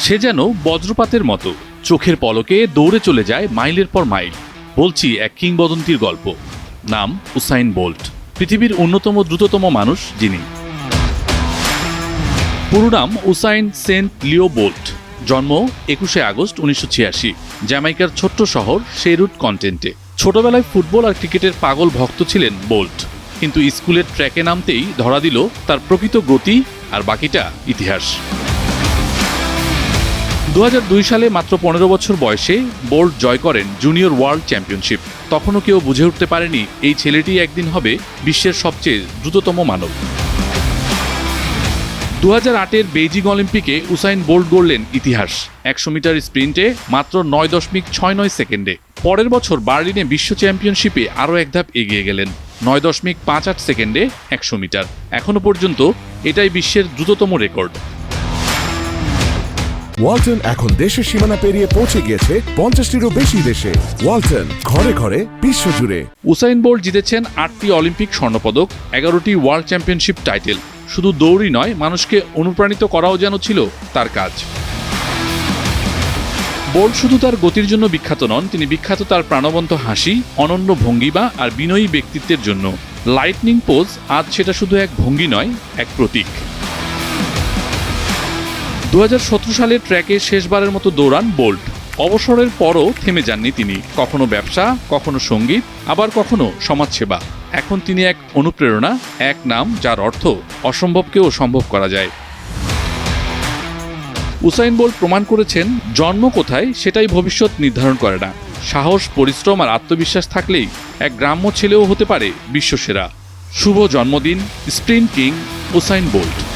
সে যেন বজ্রপাতের মতো। চোখের পলকে দৌড়ে চলে যায় মাইলের পর মাইল। বলছি এক কিংবদন্তির গল্প। নাম উসাইন বোল্ট। পৃথিবীর অন্যতম দ্রুততম মানুষ যিনি। পুরো নাম উসাইন সেন্ট লিও বোল্ট। জন্ম একুশে আগস্ট উনিশশো ছিয়াশি। জ্যামাইকার ছোট্ট শহর শেরুট কন্টেন্টে। ছোটবেলায় ফুটবল আর ক্রিকেটের পাগল ভক্ত ছিলেন বোল্ট। কিন্তু স্কুলের ট্র্যাকে নামতেই ধরা দিল তার প্রকৃত গতি আর বাকিটা ইতিহাস। দু হাজার দুই সালে মাত্র পনেরো বছর বয়সে বোল্ট জয় করেন জুনিয়র ওয়ার্ল্ড চ্যাম্পিয়নশিপ। তখনও কেউ বুঝে উঠতে পারেনি এই ছেলেটি একদিন হবে বিশ্বের সবচেয়ে দ্রুততম মানব। দু হাজার আটের বেইজিং অলিম্পিকে উসাইন বোল্ট গড়লেন ইতিহাস। একশো মিটার স্প্রিন্টে মাত্র নয় দশমিক ছয় নয় সেকেন্ডে। পরের বছর বার্লিনে বিশ্ব চ্যাম্পিয়নশিপে আরও এক ধাপ এগিয়ে গেলেন। নয় দশমিক পাঁচ আট সেকেন্ডে একশো মিটার। এখনও পর্যন্ত এটাই বিশ্বের দ্রুততম রেকর্ড। ওয়ালটন এখন দেশের সীমানা পেরিয়ে পৌঁছে গিয়েছে পঞ্চাশটিরও বেশি দেশে। ওয়ালটন, ঘরে ঘরে বিশ্বজুড়ে। উসাইন বোল্ট জিতেছেন আটটি অলিম্পিক স্বর্ণপদক, এগারোটি ওয়ার্ল্ড চ্যাম্পিয়নশিপ টাইটেল। শুধু দৌড়ই নয়, মানুষকে অনুপ্রাণিত করাও যেন ছিল তার কাজ। বোল্ট শুধু তার গতির জন্য বিখ্যাত নন, তিনি বিখ্যাত তার প্রাণবন্ত হাসি, অনন্য ভঙ্গিমা আর বিনয়ী ব্যক্তিত্বের জন্য। লাইটনিং পোজ আজ সেটা শুধু এক ভঙ্গি নয়, এক প্রতীক। দু সালে ট্র্যাকে শেষবারের মতো দৌড়ান বোল্ট। অবসরের পরও থেমে যাননি তিনি। কখনো ব্যবসা, কখনো সংগীত, আবার কখনো সমাজসেবা। এখন তিনি এক অনুপ্রেরণা, এক নাম যার অর্থ অসম্ভবকেও সম্ভব করা যায়। উসাইন বোল্ট প্রমাণ করেছেন, জন্ম কোথায় সেটাই ভবিষ্যৎ নির্ধারণ করে না। সাহস, পরিশ্রম আর আত্মবিশ্বাস থাকলেই এক গ্রাম্য ছেলেও হতে পারে বিশ্বসেরা। শুভ জন্মদিন স্প্রিন্ট কিং, উসাইন বোল্ট।